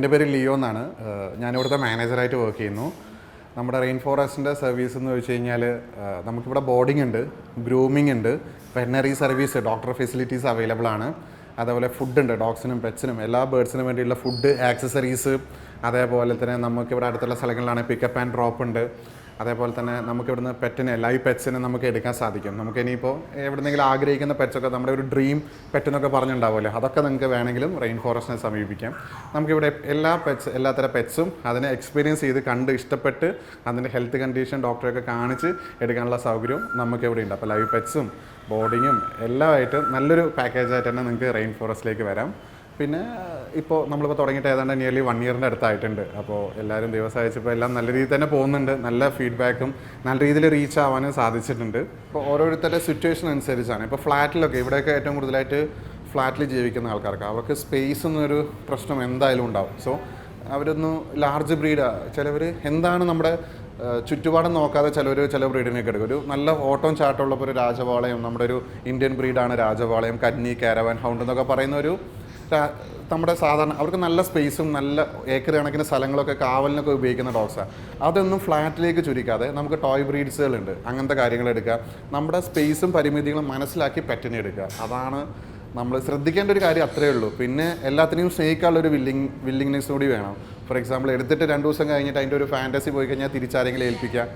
എന്റെ പേര് ലിയോ എന്നാണ്. ഞാനിവിടുത്തെ മാനേജറായിട്ട് വർക്ക് ചെയ്യുന്നു. നമ്മുടെ റെയിൻ ഫോറസ്റ്റിന്റെ സർവീസ് എന്ന് വെച്ച് കഴിഞ്ഞാൽ നമുക്കിവിടെ ബോർഡിംഗ് ഉണ്ട് ഗ്രൂമിംഗ് ഉണ്ട് veterinary service doctor facilities available ആണ്. അതേപോലെ ഫുഡ് ഉണ്ട് ഡോഗ്സിനും പെറ്റ്സിനും എല്ലാ ബേർഡ്സിനും വേണ്ടിയുള്ള ഫുഡ് ആക്സസറീസ് അതേപോലെ തന്നെ നമുക്കിവിടെ അടുത്തുള്ള സ്ഥലങ്ങളിലാണ് പിക്കപ്പ് ആൻഡ് ഡ്രോപ്പ് ഉണ്ട്. അതേപോലെ തന്നെ നമുക്ക് ഇവിടുന്ന് പെറ്റിനെ ലൈവ് പെറ്റ്സിനെ നമുക്ക് എടുക്കാൻ സാധിക്കും. നമുക്ക് ഇനിയിപ്പോൾ എവിടെന്നെങ്കിലും ആഗ്രഹിക്കുന്ന പെറ്റ്സൊക്കെ നമ്മുടെ ഒരു ഡ്രീം പെറ്റെന്നൊക്കെ പറഞ്ഞിട്ടുണ്ടാവുമല്ലോ അതൊക്കെ നിങ്ങൾക്ക് വേണമെങ്കിലും റെയിൻ ഫോറസ്റ്റിനെ സമീപിക്കാം നമുക്കിവിടെ എല്ലാ പെറ്റ്സ് എല്ലാത്തരം പെറ്റ്സും അതിനെ എക്സ്പീരിയൻസ് ചെയ്ത് കണ്ട് ഇഷ്ടപ്പെട്ട് അതിന്റെ ഹെൽത്ത് കണ്ടീഷൻ ഡോക്ടറെയൊക്കെ കാണിച്ച് എടുക്കാനുള്ള സൗകര്യവും നമുക്ക് ഇവിടെ ഉണ്ട്. അപ്പോൾ ലൈവ് പെറ്റ്സും ബോർഡിങ്ങും എല്ലാമായിട്ട് നല്ലൊരു പാക്കേജായിട്ട് തന്നെ നിങ്ങൾക്ക് റെയിൻ ഫോറസ്റ്റിലേക്ക് വരാം. പിന്നെ ഇപ്പോൾ നമ്മളിപ്പോൾ തുടങ്ങിയിട്ട് ഏതാണ്ട് നിയർലി വൺ ഇയറിന്റെ അടുത്തായിട്ടുണ്ട്. അപ്പോൾ എല്ലാവരും ദിവസം അയച്ചപ്പോൾ എല്ലാം നല്ല രീതിയിൽ തന്നെ പോകുന്നുണ്ട്. നല്ല ഫീഡ്ബാക്കും നല്ല രീതിയിൽ റീച്ച് ആവാനും സാധിച്ചിട്ടുണ്ട്. ഇപ്പോൾ ഓരോരുത്തരുടെ സിറ്റുവേഷൻ അനുസരിച്ചാണ്. ഇപ്പോൾ ഫ്ലാറ്റിലൊക്കെ ഇവിടെയൊക്കെ ഏറ്റവും കൂടുതലായിട്ട് ഫ്ലാറ്റിൽ ജീവിക്കുന്ന ആൾക്കാർക്ക് അവർക്ക് സ്പേസ് എന്നൊരു പ്രശ്നം എന്തായാലും ഉണ്ടാവും. സോ അവരൊന്ന് ലാർജ് ബ്രീഡ് ചിലവർ എന്താണ് നമ്മുടെ ചുറ്റുപാടും നോക്കാതെ ചിലവർ ചില ബ്രീഡിനെയൊക്കെ എടുക്കും. ഒരു നല്ല ഓട്ടം ചാട്ടമുള്ളപ്പോൾ ഒരു രാജവാളയം നമ്മുടെ ഒരു ഇന്ത്യൻ ബ്രീഡാണ് രാജവാളയം കന്നി കാരവാൻ ഹൗണ്ട് എന്നൊക്കെ പറയുന്ന ഒരു നമ്മുടെ സാധാരണ അവർക്ക് നല്ല സ്പേസും നല്ല ഏക്കർ കണക്കിന് സ്ഥലങ്ങളൊക്കെ കാവലിനൊക്കെ ഉപയോഗിക്കുന്ന ഡോഗ്സാണ് അതൊന്നും ഫ്ലാറ്റിലേക്ക് ചുരുക്കാതെ നമുക്ക് ടോയ് ബ്രീഡ്സുകളുണ്ട് അങ്ങനത്തെ കാര്യങ്ങൾ എടുക്കുക. നമ്മുടെ സ്പേസും പരിമിതികളും മനസ്സിലാക്കി പെറ്റിനെ എടുക്കുക. അതാണ് നമ്മൾ ശ്രദ്ധിക്കേണ്ട ഒരു കാര്യം അത്രയേ ഉള്ളൂ. പിന്നെ എല്ലാത്തിനെയും സ്നേഹിക്കാനുള്ള ഒരു വില്ലിങ് വില്ലിങ്നെസ് കൂടി വേണം. ഫോർ എക്സാമ്പിൾ എടുത്തിട്ട് രണ്ട് ദിവസം കഴിഞ്ഞിട്ട് അതിന്റെ ഒരു ഫാന്റസി പോയി കഴിഞ്ഞാൽ തിരിച്ചാരെങ്കിലും ഏൽപ്പിക്കുക.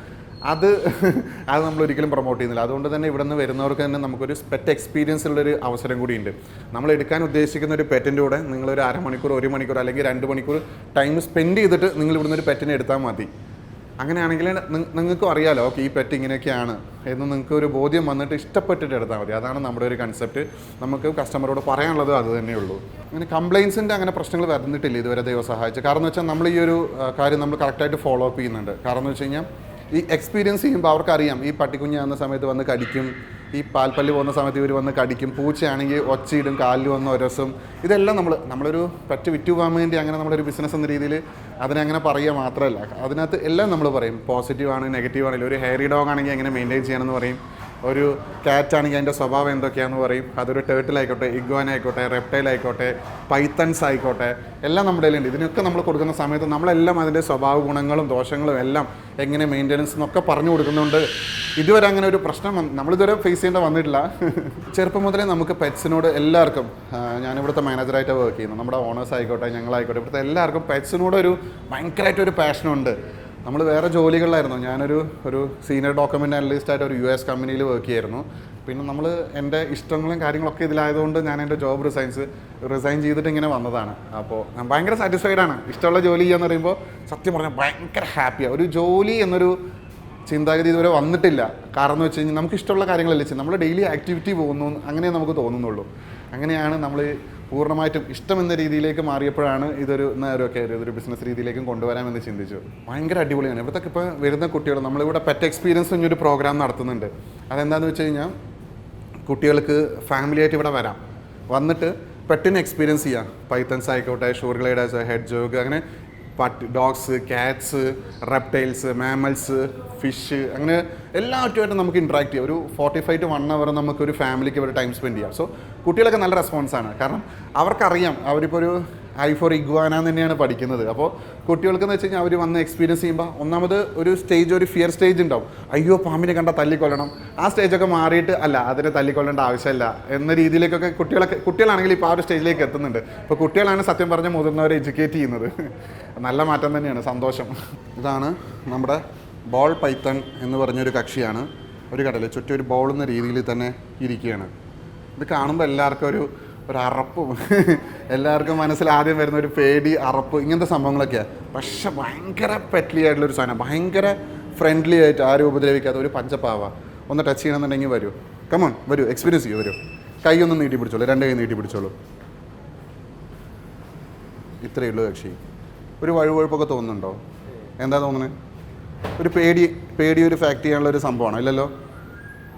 അത് അത് നമ്മൾ ഒരിക്കലും പ്രൊമോട്ട് ചെയ്യുന്നില്ല. അതുകൊണ്ട് തന്നെ ഇവിടെ നിന്ന് വരുന്നവർക്ക് തന്നെ നമുക്കൊരു പെറ്റ് എക്സ്പീരിയൻസ് ഉള്ളൊരു അവസരം കൂടിയുണ്ട്. നമ്മൾ എടുക്കാൻ ഉദ്ദേശിക്കുന്ന ഒരു പെറ്റിന്റെ കൂടെ നിങ്ങളൊരു അരമണിക്കൂർ ഒരു മണിക്കൂർ അല്ലെങ്കിൽ രണ്ട് മണിക്കൂർ ടൈം സ്പെൻഡ് ചെയ്തിട്ട് നിങ്ങൾ ഇവിടുന്ന് ഒരു പെറ്റിനെ എടുത്താൽ മതി. അങ്ങനെയാണെങ്കിൽ നിങ്ങൾക്കും അറിയാലോ ഓക്കെ ഈ പെറ്റ് ഇങ്ങനെയൊക്കെയാണ് എന്ന് നിങ്ങൾക്ക് ഒരു ബോധ്യം വന്നിട്ട് ഇഷ്ടപ്പെട്ടിട്ട് എടുത്താൽ മതി. അതാണ് നമ്മുടെ ഒരു കൺസെപ്റ്റ് നമുക്ക് കസ്റ്റമറോട് പറയാനുള്ളത് അത് തന്നെയുള്ളൂ അങ്ങനെ കംപ്ലയിൻസിന്റെ അങ്ങനെ പ്രശ്നങ്ങൾ വരുന്നിട്ടില്ല ഇതുവരെ ദൈവം സഹായിച്ചു. കാരണം വെച്ചാൽ നമ്മൾ ഈ ഒരു കാര്യം നമ്മൾ കറക്റ്റായിട്ട് ഫോളോ അപ്പ് ചെയ്യുന്നുണ്ട്. കാരണം എന്ന് വെച്ച് കഴിഞ്ഞാൽ ഈ എക്സ്പീരിയൻസ് ചെയ്യുമ്പോൾ അവർക്കറിയാം. ഈ പട്ടിക്കുഞ്ഞ് ആകുന്ന സമയത്ത് വന്ന് കടിക്കും. ഈ പാൽപ്പല്ലി പോകുന്ന സമയത്ത് ഇവർ വന്ന് കടിക്കും. പൂച്ചയാണെങ്കിൽ ഒച്ചയിടും കാലിൽ വന്ന് ഒരസും. ഇതെല്ലാം നമ്മൾ നമ്മളൊരു പറ്റ് വിറ്റ് പോകാൻ വേണ്ടി അങ്ങനെ നമ്മളൊരു ബിസിനസ് എന്ന രീതിയിൽ അതിനെ അങ്ങനെ പറയുക മാത്രമല്ല. അതിനകത്ത് എല്ലാം നമ്മൾ പറയും. പോസിറ്റീവ് ആണ് നെഗറ്റീവ് ആണെങ്കിലും. ഒരു ഹെയറി ഡോഗ് ആണെങ്കിൽ എങ്ങനെ മെയിന്റെയിൻ ചെയ്യണമെന്ന് പറയും. ഒരു ക്യാറ്റ് ആണെങ്കിൽ അതിന്റെ സ്വഭാവം എന്തൊക്കെയാണെന്ന് പറയും. അതൊരു ടേർട്ടിൽ ആയിക്കോട്ടെ ഇഗ്വാൻ ആയിക്കോട്ടെ റെപ്റ്റൈൽ ആയിക്കോട്ടെ പൈത്തൺസ് ആയിക്കോട്ടെ എല്ലാം നമ്മുടെ കയ്യിലുണ്ട്. ഇതിനൊക്കെ നമ്മൾ കൊടുക്കുന്ന സമയത്ത് നമ്മളെല്ലാം അതിന്റെ സ്വഭാവ ഗുണങ്ങളും ദോഷങ്ങളും എല്ലാം എങ്ങനെ മെയിന്റനൻസ് എന്നൊക്കെ പറഞ്ഞു കൊടുക്കുന്നുണ്ട്. ഇതുവരെ അങ്ങനെ ഒരു പ്രശ്നം നമ്മളിതുവരെ ഫേസ് ചെയ്യേണ്ട വന്നിട്ടില്ല. ചെറുപ്പം മുതലേ നമുക്ക് പെറ്റ്സിനോട് എല്ലാവർക്കും ഞാനിവിടുത്തെ മാനേജറായിട്ട് വർക്ക് ചെയ്യുന്നു നമ്മുടെ ഓണേഴ്സ് ആയിക്കോട്ടെ ഞങ്ങളായിക്കോട്ടെ ഇവിടുത്തെ എല്ലാവർക്കും പെറ്റ്സിനോട് ഒരു ഭയങ്കരമായിട്ട് ഒരു പാഷനുണ്ട് നമ്മൾ വേറെ ജോലികളിലായിരുന്നു. ഞാനൊരു ഒരു സീനിയർ ഡോക്യുമെന്റ് അനലിസ്റ്റ് ആയിട്ട് ഒരു യു എസ് കമ്പനിയിൽ വർക്ക് ചെയ്യായിരുന്നു പിന്നെ നമ്മൾ എന്റെ ഇഷ്ടങ്ങളും കാര്യങ്ങളൊക്കെ ഇതിലായതുകൊണ്ട് ഞാൻ എന്റെ ജോബ് റിസൈൻസ് റിസൈൻ ചെയ്തിട്ട് ഇങ്ങനെ വന്നതാണ്. അപ്പോൾ ഞാൻ ഭയങ്കര സാറ്റിസ്ഫൈഡ് ആണ്. ഇഷ്ടമുള്ള ജോലി ചെയ്യാന്ന് പറയുമ്പോൾ സത്യം പറഞ്ഞാൽ ഭയങ്കര ഹാപ്പിയാണ് ഒരു ജോലി എന്നൊരു ചിന്താഗതി ഇതുവരെ വന്നിട്ടില്ല. കാരണം എന്ന് വെച്ച് കഴിഞ്ഞാൽ നമുക്ക് ഇഷ്ടമുള്ള കാര്യങ്ങളല്ലേ നമ്മൾ ഡെയിലി ആക്ടിവിറ്റി പോകുന്നു അങ്ങനെ നമുക്ക് തോന്നുന്നുള്ളൂ. അങ്ങനെയാണ് നമ്മൾ പൂർണമായിട്ടും ഇഷ്ടം എന്ന രീതിയിലേക്ക് മാറിയപ്പോഴാണ് ഇതൊരു നേരമൊക്കെ ഇതൊരു ബിസിനസ് രീതിയിലേക്കും കൊണ്ടുവരാമെന്ന് ചിന്തിച്ചു. ഭയങ്കര അടിപൊളിയാണ്. ഇവിടുത്തെ ഇപ്പോൾ വരുന്ന കുട്ടികൾ നമ്മളിവിടെ പെറ്റ് എക്സ്പീരിയൻസ് എന്നൊരു പ്രോഗ്രാം നടത്തുന്നുണ്ട്. അതെന്താണെന്ന് വെച്ച് കഴിഞ്ഞാൽ കുട്ടികൾക്ക് ഫാമിലിയായിട്ട് ഇവിടെ വരാം. വന്നിട്ട് പെട്ടിന് എക്സ്പീരിയൻസ് ചെയ്യാം. പൈത്തൻസ് ആയിക്കോട്ടെ ഷുഗർ ഗ്ലൈഡേഴ്സ് ഹെഡ് ജോഗ് അങ്ങനെ പട്ടി dogs cats reptiles mammals fish അങ്ങനെ എല്ലാറ്റുമായിട്ട് നമുക്ക് ഇൻട്രാക്ട് ചെയ്യാം. ഒരു forty five to one hour നമുക്ക് ഒരു ഫാമിലിക്ക് ഒരു ടൈം സ്പെൻഡ് ചെയ്യാം. സോ കുട്ടികളൊക്കെ നല്ല റെസ്പോൺസാണ് കാരണം അവർക്കറിയാം. അവരിപ്പോൾ ഒരു ഐ ഫോർ ഇഗ്വാന തന്നെയാണ് പഠിക്കുന്നത്. അപ്പോൾ കുട്ടികൾക്ക് എന്ന് വെച്ച് കഴിഞ്ഞാൽ അവർ വന്ന് എക്സ്പീരിയൻസ് ചെയ്യുമ്പോൾ ഒന്നാമത് ഒരു സ്റ്റേജ് ഒരു ഫിയർ സ്റ്റേജ് ഉണ്ടാവും. അയ്യോ പാമ്പിനെ കണ്ട തല്ലിക്കൊല്ലണം. ആ സ്റ്റേജൊക്കെ മാറിയിട്ട് അല്ല അതിനെ തല്ലിക്കൊല്ലേണ്ട ആവശ്യമില്ല എന്ന രീതിയിലേക്കൊക്കെ കുട്ടികളൊക്കെ കുട്ടികളാണെങ്കിൽ ഇപ്പോൾ ആ ഒരു സ്റ്റേജിലേക്ക് എത്തുന്നുണ്ട്. ഇപ്പോൾ കുട്ടികളാണ് സത്യം പറഞ്ഞ മുതിർന്നവരെ എഡ്യൂക്കേറ്റ് ചെയ്യുന്നത്. നല്ല മാറ്റം തന്നെയാണ് സന്തോഷം. ഇതാണ് നമ്മുടെ ബോൾ പൈത്തൺ എന്ന് പറഞ്ഞൊരു കക്ഷിയാണ്. ഒരു കടൽ ചുറ്റും ഒരു ബോൾ എന്ന രീതിയിൽ തന്നെ ഇരിക്കുകയാണ്. ഇത് കാണുമ്പോൾ എല്ലാവർക്കും ഒരു ഒരു അറപ്പും എല്ലാവർക്കും മനസ്സിൽ ആദ്യം വരുന്ന ഒരു പേടി അറപ്പ് ഇങ്ങനത്തെ സംഭവങ്ങളൊക്കെയാണ് പക്ഷെ ഭയങ്കര പെറ്റ്ലി ആയിട്ടുള്ള ഒരു സാധനം. ഭയങ്കര ഫ്രണ്ട്ലി ആയിട്ട് ആരും ഉപദ്രവിക്കാത്ത ഒരു പഞ്ചപ്പാവ. ഒന്ന് ടച്ച് ചെയ്യണമെന്നുണ്ടെങ്കിൽ വരൂ. കമോൺ വരൂ. എക്സ്പീരിയൻസ് ചെയ്യൂ വരൂ. കൈ ഒന്ന് നീട്ടി പിടിച്ചോളൂ. രണ്ട് കൈ നീട്ടി പിടിച്ചോളൂ. ഇത്രയേ ഉള്ളൂ കക്ഷി. ഒരു വഴുവഴുപ്പൊക്കെ തോന്നുന്നുണ്ടോ? എന്താ തോന്നുന്നത് ഒരു പേടി പേടി ഒരു ഫാക്ട് ചെയ്യാനുള്ള ഒരു സംഭവമാണ്? ഇല്ലല്ലോ.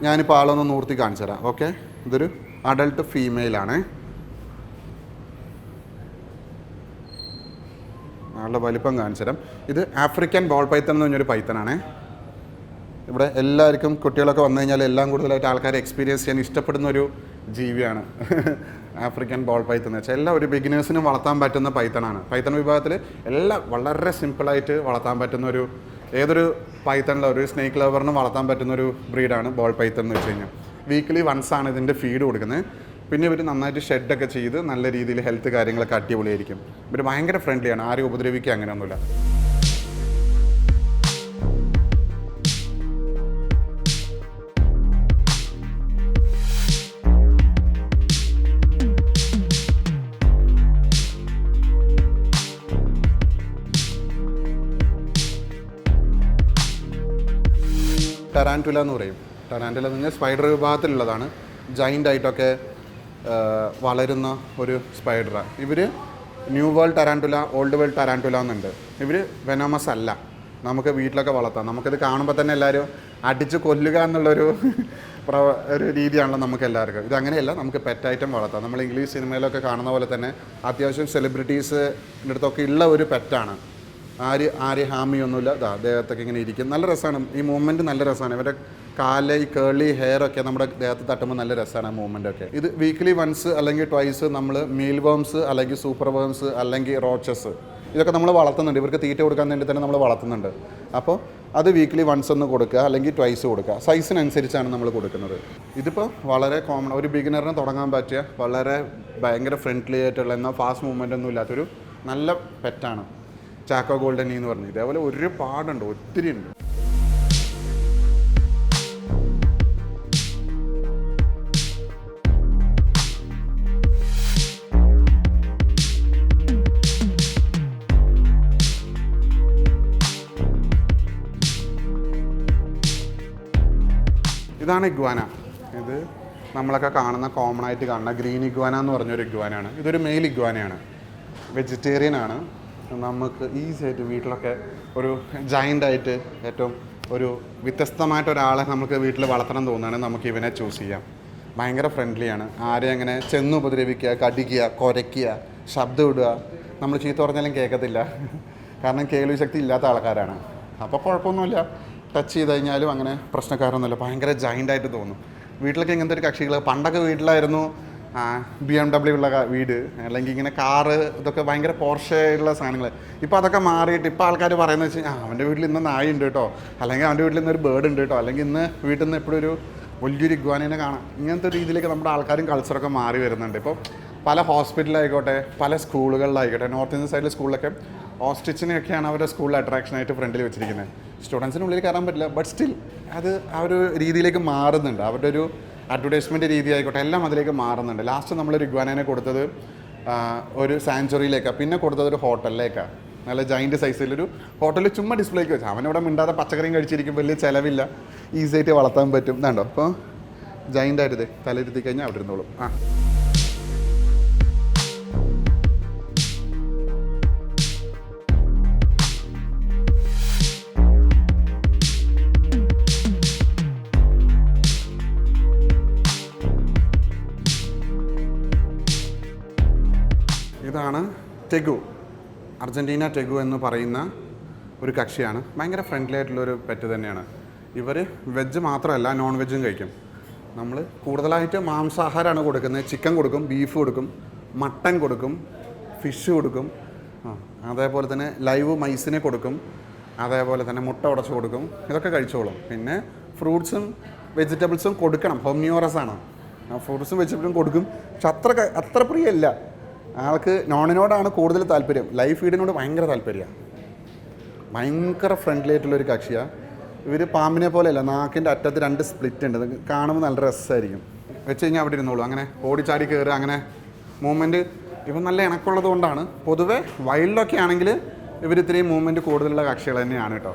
ഞാനിപ്പോൾ ആളൊന്ന് നൂർത്തി കാണിച്ചു തരാം ഓക്കെ ഇതൊരു അഡൾട്ട് ഫീമെയിലാണ് ആളുടെ വലിപ്പം കാണിച്ചു തരാം. ഇത് ആഫ്രിക്കൻ ബോൾ പൈത്തൺ എന്ന് പറഞ്ഞൊരു പൈത്തനാണ് ഇവിടെ എല്ലാവർക്കും കുട്ടികളൊക്കെ വന്നു കഴിഞ്ഞാൽ എല്ലാം കൂടുതലായിട്ട് ആൾക്കാർ എക്സ്പീരിയൻസ് ചെയ്യാൻ ഇഷ്ടപ്പെടുന്ന ഒരു ജീവിയാണ്. ആഫ്രിക്കൻ ബോൾ പൈത്തൺ എന്ന് വെച്ചാൽ എല്ലാ ഒരു ബിഗിനേഴ്സിനും വളർത്താൻ പറ്റുന്ന പൈത്തണാണ് പൈത്തൺ വിഭാഗത്തിൽ എല്ലാം വളരെ സിമ്പിളായിട്ട് വളർത്താൻ പറ്റുന്ന ഒരു ഏതൊരു പൈത്തണിലോ ഒരു സ്നേക്ക് ലവറിനും വളർത്താൻ പറ്റുന്ന ഒരു ബ്രീഡാണ് ബോൾ പൈത്തൺ എന്ന് വെച്ച് കഴിഞ്ഞാൽ. വീക്ക്ലി വൺസ് ആണ് ഇതിന്റെ ഫീഡ് കൊടുക്കുന്നത്. പിന്നെ ഇവർ നന്നായിട്ട് ഷെഡൊക്കെ ചെയ്ത് നല്ല രീതിയിൽ ഹെൽത്ത് കാര്യങ്ങളൊക്കെ അടിപൊളിയായിരിക്കും. ഇവർ ഭയങ്കര ഫ്രണ്ട്ലിയാണ് ആരും ഉപദ്രവിക്കുക അങ്ങനെയൊന്നുമില്ല. ടറാന്റുല എന്ന് പറയും. ടറാന്റുല എന്ന് പറഞ്ഞാൽ സ്പൈഡർ വിഭാഗത്തിലുള്ളതാണ്. ജൈന്റ് ആയിട്ടൊക്കെ വളരുന്ന ഒരു സ്പൈഡറാണ് ഇവർ new world tarantula old world tarantula എന്നുണ്ട്. ഇവർ വെനോമസ് അല്ല. നമുക്ക് വീട്ടിലൊക്കെ വളർത്താം. നമുക്കിത് കാണുമ്പോൾ തന്നെ എല്ലാവരും അടിച്ച് കൊല്ലുക എന്നുള്ളൊരു പ്രവ ഒരു രീതിയാണല്ലോ നമുക്ക് എല്ലാവർക്കും. ഇത് അങ്ങനെയല്ല നമുക്ക് പെറ്റ് ഐറ്റം വളർത്താം. നമ്മൾ ഇംഗ്ലീഷ് സിനിമയിലൊക്കെ കാണുന്ന പോലെ തന്നെ അത്യാവശ്യം സെലിബ്രിറ്റീസിന്റെ അടുത്തൊക്കെ ഉള്ള ഒരു പെറ്റാണ് ആര് ആര് ഹാമിയൊന്നുമില്ല. ഇതാ ദേഹത്തൊക്കെ ഇങ്ങനെ ഇരിക്കും. നല്ല രസമാണ്. ഈ മൂവ്മെന്റ് നല്ല രസമാണ്. ഇവരുടെ കാൽ ഈ കേളി ഹെയർ ഒക്കെ നമ്മുടെ ദേഹത്ത് തട്ടുമ്പോൾ നല്ല രസമാണ് മൂവ്മെന്റ് ഒക്കെ. ഇത് വീക്ക്ലി വൺസ് അല്ലെങ്കിൽ ട്വൈസ് നമ്മൾ മീൽ വേംസ് അല്ലെങ്കിൽ സൂപ്പർ വേംസ് അല്ലെങ്കിൽ റോച്ചസ് ഇതൊക്കെ നമ്മൾ വളർത്തുന്നുണ്ട്. ഇവർക്ക് തീറ്റ കൊടുക്കാൻ വേണ്ടി തന്നെ നമ്മൾ വളർത്തുന്നുണ്ട്. അപ്പോൾ അത് വീക്ക്ലി വൺസ് ഒന്ന് കൊടുക്കുക അല്ലെങ്കിൽ ട്വൈസ് കൊടുക്കുക. സൈസിനനുസരിച്ചാണ് നമ്മൾ കൊടുക്കുന്നത്. ഇതിപ്പോൾ വളരെ കോമൺ ഒരു ബിഗിനറിന് തുടങ്ങാൻ പറ്റിയ വളരെ ഭയങ്കര ഫ്രണ്ട്ലി ആയിട്ടുള്ള എന്നാൽ ഫാസ്റ്റ് മൂവ്മെന്റ് ഒന്നും ഇല്ലാത്തൊരു നല്ല പെറ്റാണ് ചാക്കോ ഗോൾഡൻ എന്ന് പറഞ്ഞു ഇതേപോലെ ഒരുപാടുണ്ട് ഒത്തിരി ഉണ്ട് ഇതാണ് ഇഗ്വാന. ഇത് നമ്മളൊക്കെ കാണുന്ന കോമൺ ആയിട്ട് കാണുന്ന ഗ്രീൻ ഇഗ്വാന എന്ന് പറഞ്ഞൊരു ഇഗ്വാനാണ് ഇതൊരു മെയിൽ ഇഗ്വാനയാണ്. വെജിറ്റേറിയൻ ആണ്. നമുക്ക് ഈസി ആയിട്ട് വീട്ടിലൊക്കെ ഒരു ജയന്റായിട്ട് ഏറ്റവും ഒരു വ്യത്യസ്തമായിട്ട് ഒരാളെ നമുക്ക് വീട്ടിൽ വളർത്തണം തോന്നുകയാണെങ്കിൽ നമുക്ക് ഇവനെ ചൂസ് ചെയ്യാം. ഭയങ്കര ഫ്രണ്ട്ലിയാണ് ആരെയും അങ്ങനെ ചെന്ന് ഉപദ്രവിക്കുക കടിക്കുക കുരയ്ക്കുക ശബ്ദം ഇടുക നമ്മൾ ചീത്ത പറഞ്ഞാലും കേൾക്കത്തില്ല. കാരണം കേൾവി ശക്തി ഇല്ലാത്ത ആൾക്കാരാണ്. അപ്പോൾ കുഴപ്പമൊന്നുമില്ല. ടച്ച് ചെയ്ത് കഴിഞ്ഞാലും അങ്ങനെ പ്രശ്നക്കാരൊന്നുമില്ല. ഭയങ്കര ജൈന്റായിട്ട് തോന്നും. വീട്ടിലൊക്കെ ഇങ്ങനത്തെ ഒരു കക്ഷികൾ പണ്ടൊക്കെ വീട്ടിലായിരുന്നു. ബി എം ഡബ്ല്യു ഉള്ള വീട് അല്ലെങ്കിൽ ഇങ്ങനെ കാറ് ഇതൊക്കെ ഭയങ്കര പോർഷയുള്ള സാധനങ്ങൾ ഇപ്പോൾ അതൊക്കെ മാറിയിട്ട് ഇപ്പോൾ ആൾക്കാർ പറയുന്നത് വെച്ച് കഴിഞ്ഞാൽ അവന്റെ വീട്ടിൽ ഇന്ന് നായ ഉണ്ട് കേട്ടോ. അല്ലെങ്കിൽ അവന്റെ വീട്ടിൽ ഇന്ന് ഒരു ബേർഡ് ഉണ്ട് കേട്ടോ. അല്ലെങ്കിൽ ഇന്ന് വീട്ടിൽ നിന്ന് എപ്പോഴും ഒരു വലിയൊരു ഇഗ്വാനിനെ കാണാം. ഇങ്ങനത്തെ രീതിയിലേക്ക് നമ്മുടെ ആൾക്കാരും കൾച്ചറൊക്കെ മാറി വരുന്നുണ്ട്. ഇപ്പോൾ പല ഹോസ്പിറ്റലായിക്കോട്ടെ പല സ്കൂളുകളിലായിക്കോട്ടെ നോർത്ത് ഇന്ത്യൻ സൈഡിലെ സ്കൂളിലൊക്കെ ഓസ്റ്റിച്ചിനെയൊക്കെയാണ് അവരുടെ സ്കൂളിൽ അട്രാക്ഷനായിട്ട് ഫ്രണ്ടിൽ വെച്ചിരിക്കുന്നത്. സ്റ്റുഡൻസിനുള്ളിൽ കയറാൻ പറ്റില്ല ബട്ട് സ്റ്റിൽ അത് ആ ഒരു രീതിയിലേക്ക് മാറുന്നുണ്ട്. അവരുടെ ഒരു അഡ്വർടൈസ്മെന്റ് രീതി ആയിക്കോട്ടെ എല്ലാം അതിലേക്ക് മാറുന്നുണ്ട്. ലാസ്റ്റ് നമ്മൾ രുഗ്വാനേനെ കൊടുത്തത് ഒരു സാഞ്ചുറിയിലേക്കാണ് പിന്നെ കൊടുത്തത് ഒരു ഹോട്ടലിലേക്കാണ് നല്ല ജൈന്റ് സൈസിലൊരു ഹോട്ടലിൽ ചുമ്മാ ഡിസ്പ്ലേക്ക് വെച്ചാൽ അവനവിടെ മിണ്ടാതെ പച്ചക്കറിയും കഴിച്ചിരിക്കും വലിയ ചിലവില്ല. ഈസി ആയിട്ട് വളർത്താൻ പറ്റും. ഇതാണ്ടോ? അപ്പോൾ ജൈന്റ് ആയിട്ട് തലയിരുത്തി കഴിഞ്ഞാൽ അവിടെ ഇരുന്നോളും. ആ. ടെഗു അർജന്റീന ടെഗു എന്ന് പറയുന്ന ഒരു കക്ഷിയാണ്. ഭയങ്കര ഫ്രണ്ട്ലി ആയിട്ടുള്ളൊരു പെറ്റ് തന്നെയാണ്. ഇവർ വെജ് മാത്രമല്ല നോൺ വെജും കഴിക്കും. നമ്മൾ കൂടുതലായിട്ട് മാംസാഹാരമാണ് കൊടുക്കുന്നത്. ചിക്കൻ കൊടുക്കും ബീഫ് കൊടുക്കും മട്ടൻ കൊടുക്കും ഫിഷ് കൊടുക്കും. അതേപോലെ തന്നെ ലൈവ് മൈസിനെ കൊടുക്കും. അതേപോലെ തന്നെ മുട്ട ഉടച്ച് കൊടുക്കും. ഇതൊക്കെ കഴിച്ചോളും. പിന്നെ ഫ്രൂട്ട്സും വെജിറ്റബിൾസും കൊടുക്കണം. ഹോമിയോറസ് ആണ്. ഫ്രൂട്ട്സും വെജിറ്റബിളും കൊടുക്കും. പക്ഷെ അത്ര അത്ര പ്രിയല്ല. ആൾക്ക് നോണിനോടാണ് കൂടുതൽ താല്പര്യം. ലൈഫ് ഫീഡിനോട് ഭയങ്കര താല്പര്യമാണ് ഭയങ്കര ഫ്രണ്ട്ലി ആയിട്ടുള്ള ഒരു കക്ഷിയാണ് ഇവർ പാമ്പിനെ പോലെയല്ല നാക്കിന്റെ അറ്റത്ത് രണ്ട് സ്പ്ലിറ്റ് ഉണ്ട്. കാണുമ്പോൾ നല്ല രസമായിരിക്കും വെച്ച് കഴിഞ്ഞാൽ അവിടെ ഇരുന്നോളൂ. അങ്ങനെ ഓടിച്ചാടി കയറുക അങ്ങനെ മൂവ്മെന്റ് ഇവൻ നല്ല ഇണക്കമുള്ളത് കൊണ്ടാണ് പൊതുവേ വൈൽഡൊക്കെ ആണെങ്കിൽ ഇവർ ഇത്രയും മൂവ്മെന്റ് കൂടുതലുള്ള കക്ഷികൾ തന്നെയാണ് കേട്ടോ.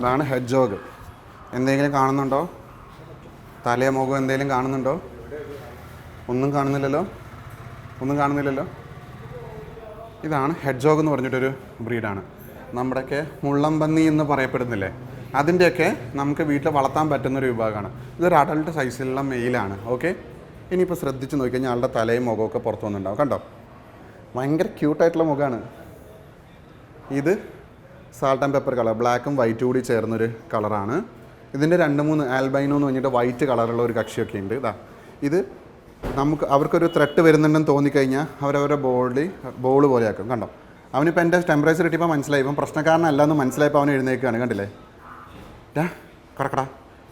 ഇതാണ് ഹെഡ്ജോഗ്. എന്തെങ്കിലും കാണുന്നുണ്ടോ? തലയോ മുഖം എന്തെങ്കിലും കാണുന്നുണ്ടോ? ഒന്നും കാണുന്നില്ലല്ലോ? ഒന്നും കാണുന്നില്ലല്ലോ? ഇതാണ് ഹെഡ്ജോഗ് എന്ന് പറഞ്ഞിട്ടൊരു ബ്രീഡാണ്. നമ്മുടെയൊക്കെ മുള്ളംപന്നി എന്ന് പറയപ്പെടുന്നില്ലേ? അതിന്റെയൊക്കെ നമുക്ക് വീട്ടിൽ വളർത്താൻ പറ്റുന്നൊരു വിഭാഗമാണ്. ഇതൊരു അഡൾട്ട് സൈസിലുള്ള മെയിലാണ് ഓക്കെ ഇനിയിപ്പോൾ ശ്രദ്ധിച്ച് നോക്കിക്കഴിഞ്ഞാൽ ആളുടെ തലയും മുഖമൊക്കെ പുറത്ത് വന്നിട്ടുണ്ടാവും. കണ്ടോ? ഭയങ്കര ക്യൂട്ടായിട്ടുള്ള മുഖമാണ്. ഇത് സാൾട്ട് ആൻഡ് പെപ്പർ കളർ ബ്ലാക്കും വൈറ്റും കൂടി ചേർന്നൊരു കളറാണ് ഇതിന്റെ രണ്ട് മൂന്ന് ആൽബൈനോ എന്ന് പറഞ്ഞിട്ട് വൈറ്റ് കളറുള്ള ഒരു കക്ഷിയൊക്കെ ഉണ്ട്. ഇതാ ഇത് നമുക്ക് അവർക്കൊരു ത്രെട്ട് വരുന്നുണ്ടെന്ന് തോന്നിക്കഴിഞ്ഞാൽ അവരവരുടെ ബോളി ബോൾ പോലെയാക്കും. കണ്ടോ? അവനിപ്പോൾ എന്റെ ടെമ്പറേച്ചർ കിട്ടിയപ്പോൾ മനസ്സിലായി. ഇപ്പം പ്രശ്നക്കാരനല്ല എന്ന് മനസ്സിലായപ്പോൾ അവൻ എഴുന്നേൽക്കുകയാണ്. കണ്ടില്ലേ? കടക്കട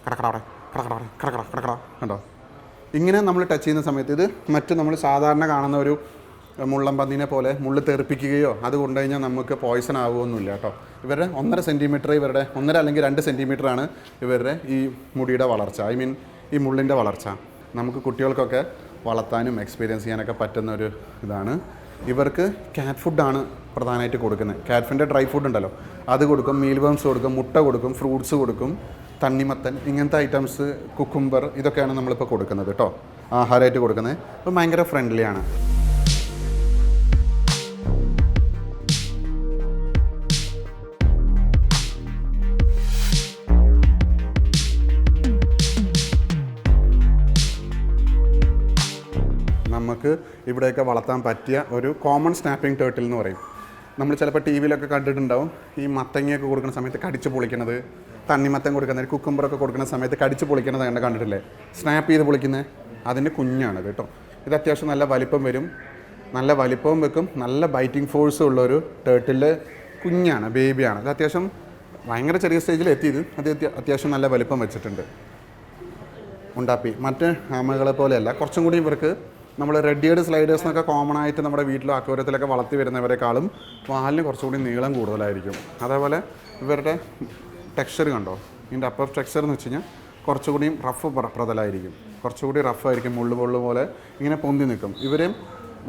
കടക്കട അവിടെ. കടക്കട അവിടെ. കടക്കട കടക്കട. കണ്ടോ? ഇങ്ങനെ നമ്മൾ ടച്ച് ചെയ്യുന്ന സമയത്ത് ഇത് മറ്റ് നമ്മൾ സാധാരണ കാണുന്ന ഒരു മുള്ളം പന്നീനെ പോലെ മുള്ള് തെറിപ്പിക്കുകയോ അത് കൊണ്ടുകഴിഞ്ഞാൽ നമുക്ക് പോയ്സൺ ആവുമൊന്നുമില്ല കേട്ടോ. ഇവരുടെ ഒന്നര സെന്റിമീറ്റർ ഇവരുടെ ഒന്നര അല്ലെങ്കിൽ രണ്ട് സെന്റിമീറ്ററാണ് ഇവരുടെ ഈ മുടിയുടെ വളർച്ച. ഐ മീൻ ഈ മുള്ളിന്റെ വളർച്ച. നമുക്ക് കുട്ടികൾക്കൊക്കെ വളർത്താനും എക്സ്പീരിയൻസ് ചെയ്യാനൊക്കെ പറ്റുന്ന ഒരു ഇതാണ്. ഇവർക്ക് ക്യാറ്റ് ഫുഡാണ് പ്രധാനമായിട്ട് കൊടുക്കുന്നത്. കാറ്റ് ഫുഡിന്റെ ഡ്രൈ ഫുഡ് ഉണ്ടല്ലോ. അത് കൊടുക്കും മീൽ വേംസ് കൊടുക്കും മുട്ട കൊടുക്കും ഫ്രൂട്ട്സ് കൊടുക്കും തണ്ണിമത്തൻ ഇങ്ങനത്തെ ഐറ്റംസ് കുക്കുംബർ ഇതൊക്കെയാണ് നമ്മളിപ്പോൾ കൊടുക്കുന്നത് കേട്ടോ ആഹാരമായിട്ട് കൊടുക്കുന്നത്. അപ്പോൾ ഭയങ്കര ഫ്രണ്ട്ലിയാണ് നമുക്ക് ഇവിടെയൊക്കെ വളർത്താൻ പറ്റിയ ഒരു കോമൺ സ്നാപ്പിംഗ് ടേർട്ടിൽ എന്ന് പറയും. നമ്മൾ ചിലപ്പോൾ ടി വിയിലൊക്കെ കണ്ടിട്ടുണ്ടാവും. ഈ മത്തങ്ങയൊക്കെ കൊടുക്കുന്ന സമയത്ത് കടിച്ച് പൊളിക്കണത് തണ്ണിമത്തം കൊടുക്കുന്നത് കുക്കുംബറൊക്കെ കൊടുക്കുന്ന സമയത്ത് കടിച്ച് പൊളിക്കണത് കണ്ട കണ്ടിട്ടില്ലേ? സ്നാപ്പ് ചെയ്ത് പൊളിക്കുന്നത് അതിന്റെ കുഞ്ഞാണ് കേട്ടോ. ഇത് അത്യാവശ്യം നല്ല വലിപ്പം വരും. നല്ല വലിപ്പവും വെക്കും. നല്ല ബൈറ്റിംഗ് ഫോഴ്സും ഉള്ളൊരു ടേർട്ടിലെ കുഞ്ഞാണ് ബേബിയാണ് ഇത് അത്യാവശ്യം ഭയങ്കര ചെറിയ സ്റ്റേജിൽ എത്തിയത്. അത് അത്യാവശ്യം നല്ല വലിപ്പം വെച്ചിട്ടുണ്ട്. ഉണ്ടാപ്പി മറ്റ് ആമകളെ പോലെയല്ല. കുറച്ചും കൂടി ഇവർക്ക് നമ്മൾ റെഡിയേഡ് സ്ലൈഡേഴ്സ് എന്നൊക്കെ കോമൺ ആയിട്ട് നമ്മുടെ വീട്ടിലും അക്വരത്തിലൊക്കെ വളർത്തി വരുന്നവരെക്കാളും വാലിന് കുറച്ചുകൂടി നീളം കൂടുതലായിരിക്കും. അതേപോലെ ഇവരുടെ ടെക്സ്ചർ കണ്ടോ? ഇതിന്റെ അപ്പർ ടെക്സ്ചർ എന്ന് വെച്ച് കഴിഞ്ഞാൽ കുറച്ചുകൂടിയും റഫ് പ്രതലായിരിക്കും. കുറച്ചുകൂടി റഫായിരിക്കും മുള്ളു പൊള്ളു പോലെ ഇങ്ങനെ പൊന്തി നിൽക്കും. ഇവരും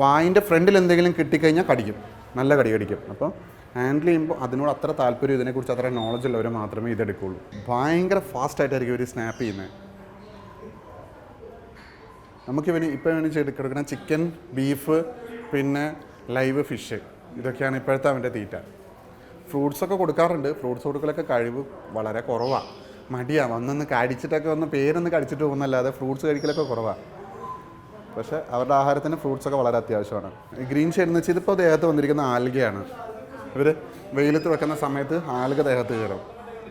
വായിന്റെ ഫ്രണ്ടിൽ എന്തെങ്കിലും കിട്ടിക്കഴിഞ്ഞാൽ കടിക്കും. നല്ല കടി കടിക്കും. അപ്പോൾ ഹാൻഡിൽ ചെയ്യുമ്പോൾ അതിനോട് അത്ര താല്പര്യം ഇതിനെക്കുറിച്ച് അത്ര നോളജ് ഉള്ളവർ മാത്രമേ ഇതെടുക്കുള്ളൂ ഭയങ്കര ഫാസ്റ്റായിട്ടായിരിക്കും ഇവർ സ്നാപ്പ് ചെയ്യുന്നത്. നമുക്കിവന് ഇപ്പോൾ വേണ്ടി ചെയ്തെടുക്കണം ചിക്കൻ ബീഫ് പിന്നെ ലൈവ് ഫിഷ് ഇതൊക്കെയാണ് ഇപ്പോഴത്തെ അവന്റെ തീറ്റ. ഫ്രൂട്ട്സൊക്കെ കൊടുക്കാറുണ്ട്. ഫ്രൂട്ട്സ് കൊടുക്കലൊക്കെ കഴിവ് വളരെ കുറവാണ് മടിയാണ് വന്നൊന്ന് കടിച്ചിട്ടൊക്കെ വന്ന് പേരൊന്ന് കടിച്ചിട്ട് പോകുന്നല്ലാതെ ഫ്രൂട്ട്സ് കഴിക്കലൊക്കെ കുറവാണ് പക്ഷേ അവരുടെ ആഹാരത്തിന് ഫ്രൂട്ട്സൊക്കെ വളരെ അത്യാവശ്യമാണ്. ഗ്രീൻ ഷെയ്ഡ് എന്ന് വെച്ചാൽ ഇതിപ്പോൾ ദേഹത്ത് വന്നിരിക്കുന്ന ആൽഗയാണ്. ഇവർ വെയിലത്ത് വെക്കുന്ന സമയത്ത് ആൽഗ ദേഹത്ത് കയറും.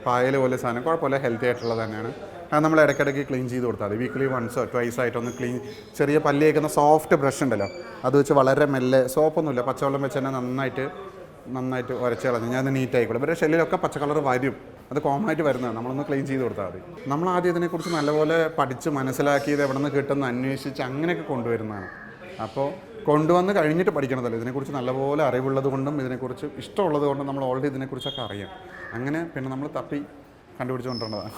പായൽ പോലെ സാധനം. കുഴപ്പമില്ല. ഹെൽത്തി ആയിട്ടുള്ളത് തന്നെയാണ്. അത് നമ്മൾ ഇടയ്ക്കിടയ്ക്ക് ക്ലീൻ ചെയ്ത് കൊടുത്താൽ മതി. വീക്ക്ലി വൺസോ ട്വൈസ് ആയിട്ടൊന്ന് ക്ലീൻ ചെറിയ പല്ല് കേൾക്കുന്ന സോഫ്റ്റ് ബ്രഷ് ഉണ്ടല്ലോ അത് വെച്ച് വളരെ മെല്ലെ സോപ്പൊന്നുമില്ല പച്ചവെള്ളം വെച്ച് തന്നെ നന്നായിട്ട് നന്നായിട്ട് ഉരച്ച് കളഞ്ഞ് ഞാൻ നീറ്റ് ആയിക്കോളും. പക്ഷേ ഷെല്ലിലൊക്കെ പച്ച കളർ വരും. അത് കോമൺ ആയിട്ട് വരുന്നതാണ്. നമ്മളൊന്ന് ക്ലീൻ ചെയ്ത് കൊടുത്താൽ മതി. നമ്മൾ ആദ്യം ഇതിനെക്കുറിച്ച് നല്ലപോലെ പഠിച്ച് മനസ്സിലാക്കി ഇത് എവിടെ നിന്ന് കിട്ടുന്ന അന്വേഷിച്ച് അങ്ങനെയൊക്കെ കൊണ്ടുവരുന്നതാണ്. അപ്പോൾ കൊണ്ടുവന്ന് കഴിഞ്ഞിട്ട് പഠിക്കണതല്ല? ഇതിനെക്കുറിച്ച് നല്ലപോലെ അറിവുള്ളത് കൊണ്ടും ഇതിനെക്കുറിച്ച് ഇഷ്ടമുള്ളത് കൊണ്ടും നമ്മൾ ഓൾറെഡി ഇതിനെക്കുറിച്ചൊക്കെ അറിയാം. അങ്ങനെ പിന്നെ നമ്മൾ തപ്പി കണ്ടുപിടിച്ച് കൊണ്ടുവരേണ്ടതാണ്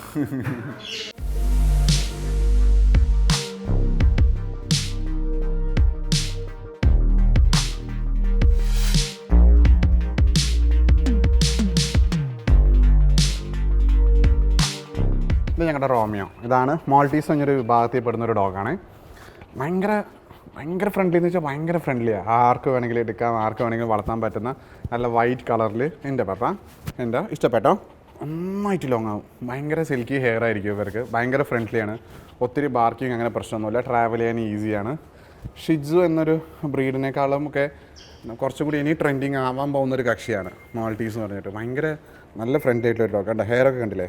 ഇത് ഞങ്ങളുടെ റോമിയോ. ഇതാണ് മോൾട്ടീസ് എന്നൊരു വിഭാഗത്തിൽ പെടുന്ന ഒരു ഡോഗാണ്. ഭയങ്കര ഭയങ്കര ഫ്രണ്ട്ലി എന്ന് വെച്ചാൽ ഭയങ്കര ഫ്രണ്ട്ലിയാണ് ആർക്ക് വേണമെങ്കിലും എടുക്കാം ആർക്ക് വേണമെങ്കിലും വളർത്താൻ പറ്റുന്ന നല്ല വൈറ്റ് കളറിൽ എന്റെ പപ്പ എന്റെ ഇഷ്ടപ്പെട്ടോ? നന്നായിട്ട് ലോങ് ആവും. ഭയങ്കര സിൽക്കി ഹെയർ ആയിരിക്കും ഇവർക്ക്. ഭയങ്കര ഫ്രണ്ട്ലിയാണ് ഒത്തിരി ബാർക്കിങ് അങ്ങനെ പ്രശ്നമൊന്നുമില്ല. ട്രാവൽ ചെയ്യാൻ ഈസിയാണ് ഷിജു എന്നൊരു ബ്രീഡിനേക്കാളും ഒക്കെ കുറച്ചും കൂടി ഇനി ട്രെൻഡിങ് ആവാൻ പോകുന്ന ഒരു കക്ഷിയാണ്. മാൾട്ടീസ് എന്ന് പറഞ്ഞിട്ട്. ഭയങ്കര നല്ല ഫ്രണ്ട്ലി ആയിട്ടുള്ള ഒരു കണ്ട? ഹെയർ ഒക്കെ കണ്ടില്ലേ?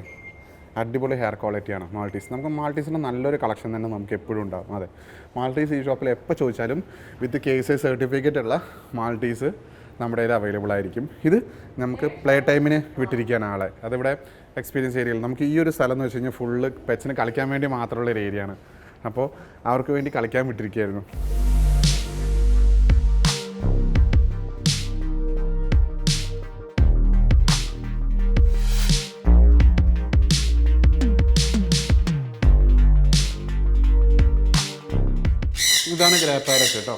അടിപൊളി ഹെയർ ക്വാളിറ്റിയാണ് മാൾട്ടീസ് നമുക്ക് മാൾട്ടീസിന്റെ നല്ലൊരു കളക്ഷൻ തന്നെ നമുക്ക് എപ്പോഴും ഉണ്ടാകും അതെ. മാൾട്ടീസ് ഈ ഷോപ്പിൽ എപ്പോൾ ചോദിച്ചാലും വിത്ത് കേസ് സർട്ടിഫിക്കറ്റ് ഉള്ള മാൾട്ടീസ് നമ്മുടെ കയ്യിൽ അവൈലബിൾ ആയിരിക്കും. ഇത് നമുക്ക് പ്ലേ ടൈമിന് വിട്ടിരിക്കാൻ ആളെ. അതിവിടെ എക്സ്പീരിയൻസ് ഏരിയയിൽ നമുക്ക് ഈ ഒരു സ്ഥലം എന്ന് വെച്ച് കഴിഞ്ഞാൽ ഫുള്ള് പെറ്റ്സിന് കളിക്കാൻ വേണ്ടി മാത്രമുള്ള ഒരു ഏരിയയാണ് അപ്പോൾ അവർക്ക് വേണ്ടി കളിക്കാൻ വിട്ടിരിക്കുകയായിരുന്നു. ഇതാണ് ഗ്രാപ്പാരറ്റ് കേട്ടോ.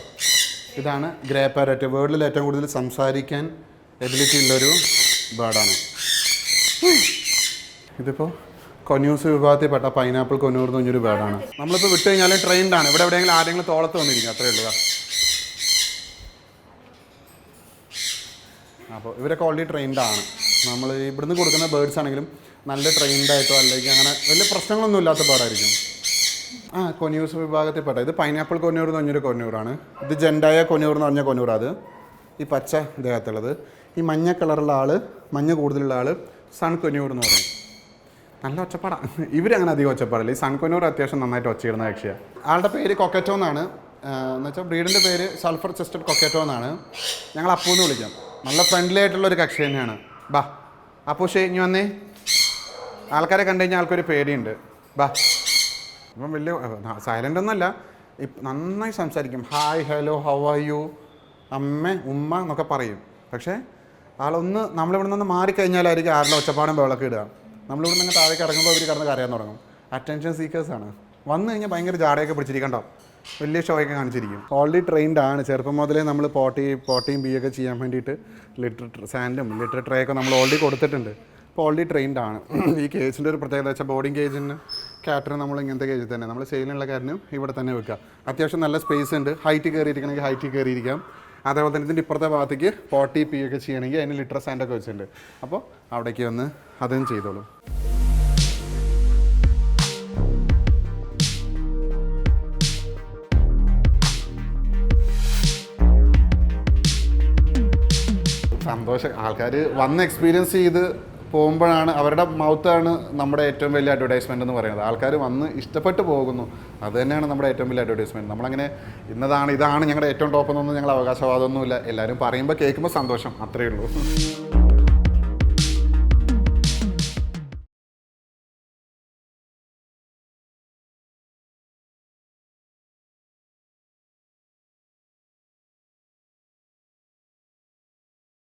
ഇതാണ് ഗ്രേ പാരറ്റ്. വേൾഡിൽ ഏറ്റവും കൂടുതൽ സംസാരിക്കാൻ എബിലിറ്റി ഉള്ളൊരു ബേർഡാണ് ഇതിപ്പോൾ കൊന്യൂസ് വിഭാഗത്തിൽപ്പെട്ട പൈനാപ്പിൾ കൊന്നൂർ എന്ന് പറഞ്ഞൊരു ബേർഡാണ് നമ്മളിപ്പോൾ വിട്ട് കഴിഞ്ഞാൽ ട്രെയിൻഡാണ് ഇവിടെ എവിടെയെങ്കിലും ആരെങ്കിലും തോളത്ത് വന്നിരിക്കും. അത്രയേ ഉള്ളൂ. അപ്പോൾ ഇവരൊക്കെ ഓൾറെഡി ട്രെയിൻഡാണ് നമ്മൾ ഇവിടുന്ന് കൊടുക്കുന്ന ബേർഡ്സ് ആണെങ്കിലും നല്ല ട്രെയിൻഡായിട്ടോ അല്ലെങ്കിൽ അങ്ങനെ വലിയ പ്രശ്നങ്ങളൊന്നും ഇല്ലാത്ത ബേർഡായിരിക്കും ആ കൊന്യൂസ് വിഭാഗത്തിൽപ്പെട്ട. ഇത് പൈനാപ്പിൾ കൊന്നൂർ എന്ന് പറഞ്ഞൊരു കൊന്നൂറാണ് ഇത് ജെൻഡായ കൊന്നൂർ എന്ന് പറഞ്ഞ കൊന്നൂർ അത്. ഈ പച്ച ദേഹത്തുള്ളത് ഈ മഞ്ഞ കളറുള്ള ആൾ മഞ്ഞ കൂടുതലുള്ള ആൾ സൺ കൊന്നൂർ എന്ന് പറയും. നല്ല ഒച്ചപ്പാടാണ് ഇവരങ്ങനെ അധികം ഒച്ചപ്പാടില്ല. ഈ സൺ കൊന്നൂർ അത്യാവശ്യം നന്നായിട്ട് ഒച്ചയിടുന്ന കക്ഷിയാണ് ആളുടെ പേര് കൊക്കറ്റോ എന്നാണ്. എന്ന് വെച്ചാൽ ബ്രീഡിന്റെ പേര് സൾഫർ ചെസ്റ്റഡ് കൊക്കറ്റോ എന്നാണ്. ഞങ്ങൾ അപ്പു എന്ന് വിളിക്കാം. നല്ല ഫ്രണ്ട്ലി ആയിട്ടുള്ള ഒരു കക്ഷി തന്നെയാണ്. ബാ. അപ്പു ഷേ ഇനി വന്നേ. ആൾക്കാരെ കണ്ടു കഴിഞ്ഞാൽ ആൾക്കൊരു പേടിയുണ്ട്. ബാ. ഇപ്പം വലിയ സൈലന്റ് ഒന്നല്ല നന്നായി സംസാരിക്കും. Hi hello how are you അമ്മ ഉമ്മ എന്നൊക്കെ പറയും. പക്ഷേ ആളൊന്ന് നമ്മളിവിടെ നിന്ന് മാറിക്കഴിഞ്ഞാലായിരിക്കും ആരുടെ ഒച്ചപ്പാടും വെള്ളമൊക്കെ ഇടുക. നമ്മളിവിടെ നിന്ന് താഴേക്ക് ഇറങ്ങുമ്പോൾ അവർ കിടന്ന് കരയാൻ തുടങ്ങും. അറ്റൻഷൻ സീക്കേഴ്സാണ് വന്നു കഴിഞ്ഞാൽ ഭയങ്കര ജാടയൊക്കെ പിടിച്ചിരിക്കണ്ടോ? വലിയ ഷോയൊക്കെ കാണിച്ചിരിക്കും. ഓൾറെഡി ട്രെയിൻഡ് ആണ്. ചെറുപ്പം മുതലേ നമ്മൾ പോട്ടി പോട്ടിയും ബി ഒക്കെ ചെയ്യാൻ വേണ്ടിയിട്ട് ലിറ്റർ സാൻഡും ലിറ്റർ ട്രേ ഒക്കെ നമ്മൾ ഓൾറെഡി കൊടുത്തിട്ടുണ്ട്. ഇപ്പോൾ ഓൾറെഡി ട്രെയിൻഡ് ആണ്. ഈ കേജിന്റെ ഒരു പ്രത്യേകത വെച്ചാൽ ബോർഡിംഗ് കേജിന് കാറ്ററിന് നമ്മൾ ഇങ്ങനത്തെ കേജിൽ തന്നെ. നമ്മൾ സെയിലുള്ള കാറ്റിനും ഇവിടെ തന്നെ വെക്കുക. അത്യാവശ്യം നല്ല സ്പേസ് ഉണ്ട്. ഹൈറ്റ് കയറിയിരിക്കണമെങ്കിൽ ഹൈറ്റ് കയറിയിരിക്കാം. അതേപോലെ തന്നെ ഇതിന്റെ ഇപ്പുറത്തെ ഭാഗത്തേക്ക് പോട്ടി പി ഒക്കെ ചെയ്യണമെങ്കിൽ അതിന് ലിറ്റർ സാൻഡൊക്കെ വെച്ചിട്ടുണ്ട്. അപ്പോൾ അവിടേക്ക് വന്ന് അതും ചെയ്തോളൂ. സന്തോഷം. ആൾക്കാർ വന്ന് എക്സ്പീരിയൻസ് ചെയ്ത് പോകുമ്പോഴാണ് അവരുടെ മൗത്താണ് നമ്മുടെ ഏറ്റവും വലിയ അഡ്വർടൈസ്മെന്റ് എന്ന് പറയുന്നത്. ആൾക്കാർ വന്ന് ഇഷ്ടപ്പെട്ട് പോകുന്നു. അത് തന്നെയാണ് നമ്മുടെ ഏറ്റവും വലിയ അഡ്വർടൈസ്മെന്റ് നമ്മളങ്ങനെ ഇന്നതാണ് ഇതാണ് ഞങ്ങളുടെ ഏറ്റവും ടോപ്പ് എന്നൊന്നും ഞങ്ങൾ അവകാശവാദമൊന്നുമില്ല. എല്ലാവരും പറയുമ്പോൾ കേൾക്കുമ്പോൾ സന്തോഷം. അത്രയേ ഉള്ളൂ.